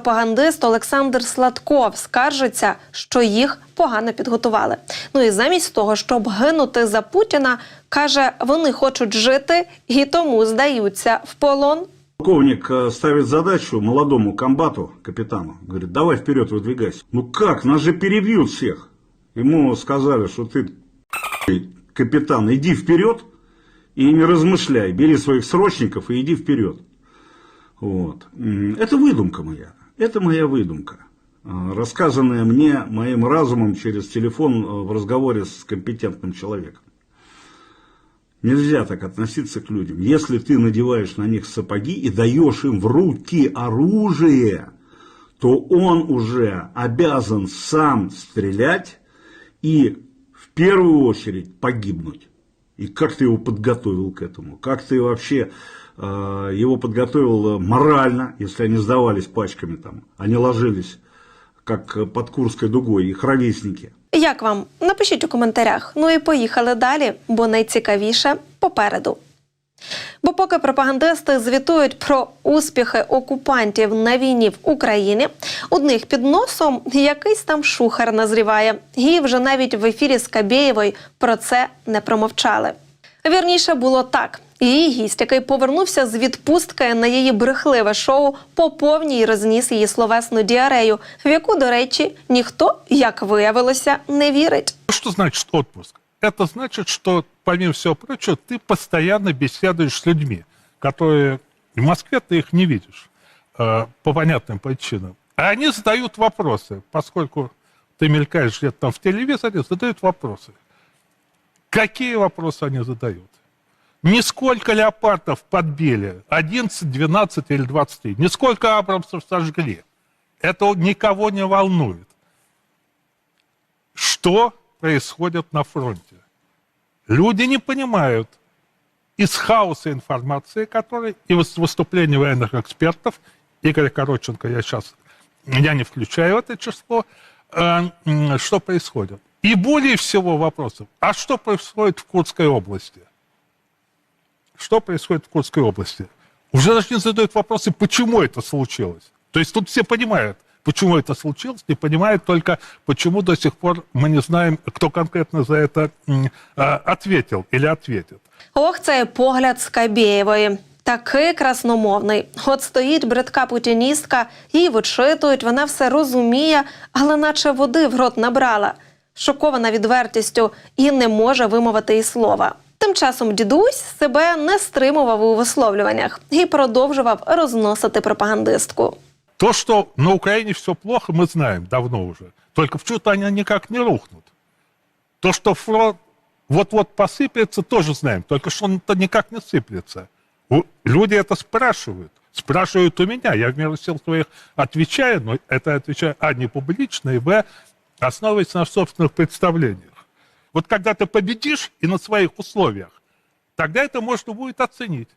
Пропагандист Олександр Сладков скаржиться, що їх погано підготували. Ну і замість того, щоб гинути за Путіна, каже, вони хочуть жити і тому здаються в полон. Полковник э, ставит задачу молодому комбату, капитану. Говорит, давай вперед выдвигайся. Ну как, нас же перебьют всех. Ему сказали, что ты, капитан, иди вперед и не размышляй. Бери своих срочников и иди вперед. Вот. Это выдумка моя. Это моя выдумка. э, Рассказанная мне моим разумом через телефон э, в разговоре с компетентным человеком. Нельзя так относиться к людям. Если ты надеваешь на них сапоги и даешь им в руки оружие, то он уже обязан сам стрелять и в первую очередь погибнуть. И как ты его подготовил к этому? Как ты вообще его подготовил э, морально, если они сдавались пачками там, они ложились как э, под Курской дугой, их ровесники. Як вам? Напишіть у коментарях. Ну і поїхали далі, бо найцікавіше попереду. Бо поки пропагандисти звітують про успіхи окупантів на війні в Україні, у них під носом якийсь там шухер назріває. І вже навіть в ефірі з Кабєєвою про це не промовчали. Вірніше було так. Її гість, який повернувся з відпустки на її брехливе шоу, по повній розніс її словесну діарею, в яку, до речі, ніхто, як виявилося, не вірить. Что значит отпуск? Это значит, что, помимо всего прочего, ты постоянно беседуешь с людьми, которые в Москве ты их не видишь э, по понятным причинам. А они задают вопросы, поскольку ты мелькаешь где-то там в телевизоре, задают вопросы. Какие вопросы они задают? Не сколько леопардов подбили, 11, 12 или 23, не сколько абрамсов сожгли. Это никого не волнует что происходит на фронте. Люди не понимают из хаоса информации, который и выступлений военных экспертов, Игоря Короченко я сейчас я не включаю это число, м, что происходит. И более всего вопросов, а что происходит в Курской области? Что происходит в Курской области? Уже даже не задают вопросы, почему это случилось. То есть тут все понимают, почему это случилось, не понимают только, почему до сих пор мы не знаем, кто конкретно за это м, а, ответил или ответит. Ох, цей погляд Скабєєвої. Такий красномовний. От стоїть бридка путіністка, їй вичитують, вона все розуміє, але наче води в рот набрала. Шокована відвертістю і не може вимовити і слова. Тим часом дідусь себе не стримував у висловлюваннях і продовжував розносити пропагандистку. То, что на Украине все плохо, мы знаем давно уже. Только почему-то они никак не рухнут. То, что фронт вот-вот посыплется, тоже знаем. Только что он-то никак не сыплется. У- Люди это спрашивают. Спрашивают у меня. Я в меру сил своих отвечаю, но это отвечаю, а, не публично, и, б, основываясь на собственных представлениях. Вот когда ты победишь и на своих условиях, тогда это можно будет оценить.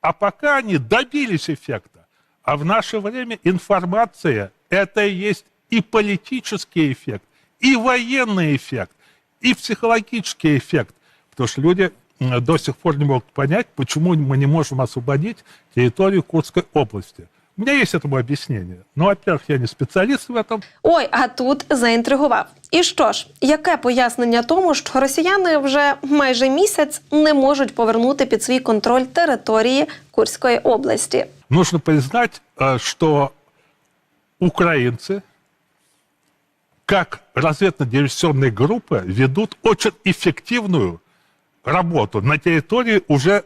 А пока они добились эффекта, а в наше время информация – это и есть и политический эффект, и военный эффект, и психологический эффект. Потому что люди до сих пор не могут понять, почему мы не можем освободить территорию Курской области. У меня есть этому объяснение. Но, во-первых, я не специалист в этом. Ой, а тут заінтригував. І що ж, яке пояснення тому, що росіяни вже майже місяць не можуть повернути під свій контроль території Курської області? Нужно признать, э, что украинцы, как разведно-диверсионные группы, ведут очень эффективную работу на территории уже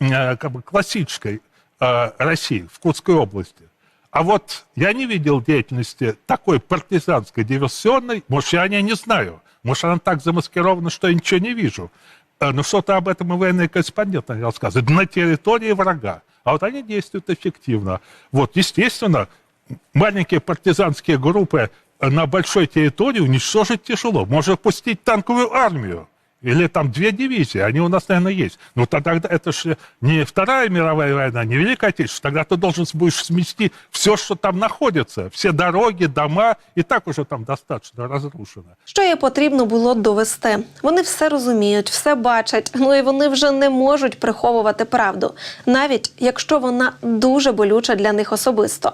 э, как бы классической э, России, в Курской области. А вот я не видел деятельности такой партизанской, диверсионной, может, я о ней не знаю. Может, она так замаскирована, что я ничего не вижу. Э, Но что-то об этом и военные корреспонденты рассказывают. На территории врага. А вот они действуют эффективно. Вот, естественно, маленькие партизанские группы э, на большой территории уничтожить тяжело. Можно пустить танковую армию. Или там две дивизии, они у нас, наверное, есть. Но тогда это же не Вторая мировая война, не Великая Отечественная. Тогда ты должен будешь смести все, что там находится. Все дороги, дома. И так уже там достаточно разрушено. Що їй потрібно було довести? Вони все розуміють, все бачать. Ну і вони вже не можуть приховувати правду, навіть якщо вона дуже болюча для них особисто.